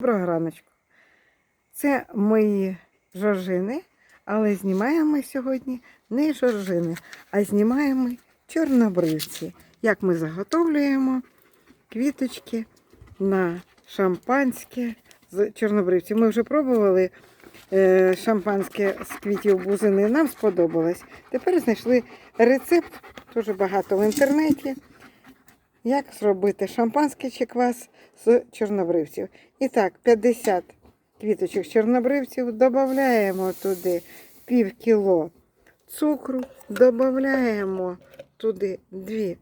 Доброго раночку. Це мої жоржини, але знімаємо ми сьогодні не жоржини, а знімаємо ми чорнобривці. Як ми заготовлюємо квіточки на шампанське з чорнобривців. Ми вже пробували е, шампанське з квітів бузини, нам сподобалось. Тепер знайшли рецепт, дуже багато в інтернеті. Як зробити шампанське чи квас з чорнобривців. І так, 50 квіточок чорнобривців, додаємо туди пів кіло цукру, додаємо туди 2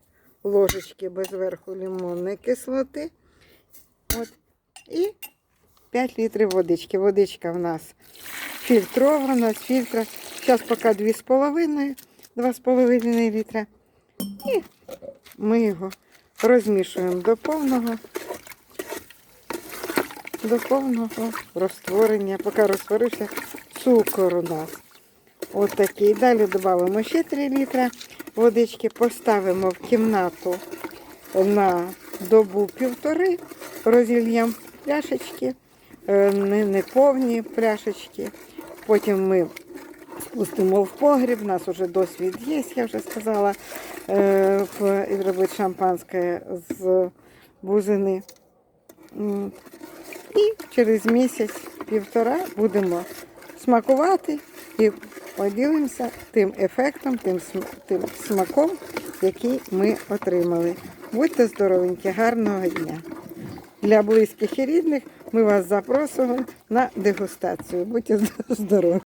ложечки без верху лимонної кислоти. От. І 5 літрів водички. Водичка в нас фільтрована з фільтра. Зараз поки 2,5, 2,5 літра. І ми його розмішуємо до повного, до повного розтворення, поки розтворився цукор у нас. Ось такий. Далі додамо ще 3 літра водички, поставимо в кімнату на добу півтори, розільємо пляшечки, е, не, не повні пляшечки. Потім ми спустимо в погріб, у нас вже досвід є, я вже сказала, е, і робити шампанське з бузини. І через місяць-півтора будемо смакувати і поділимося тим ефектом, тим, тим смаком, який ми отримали. Будьте здоровенькі, гарного дня! Для близьких і рідних ми вас запросимо на дегустацію. Будьте здорові!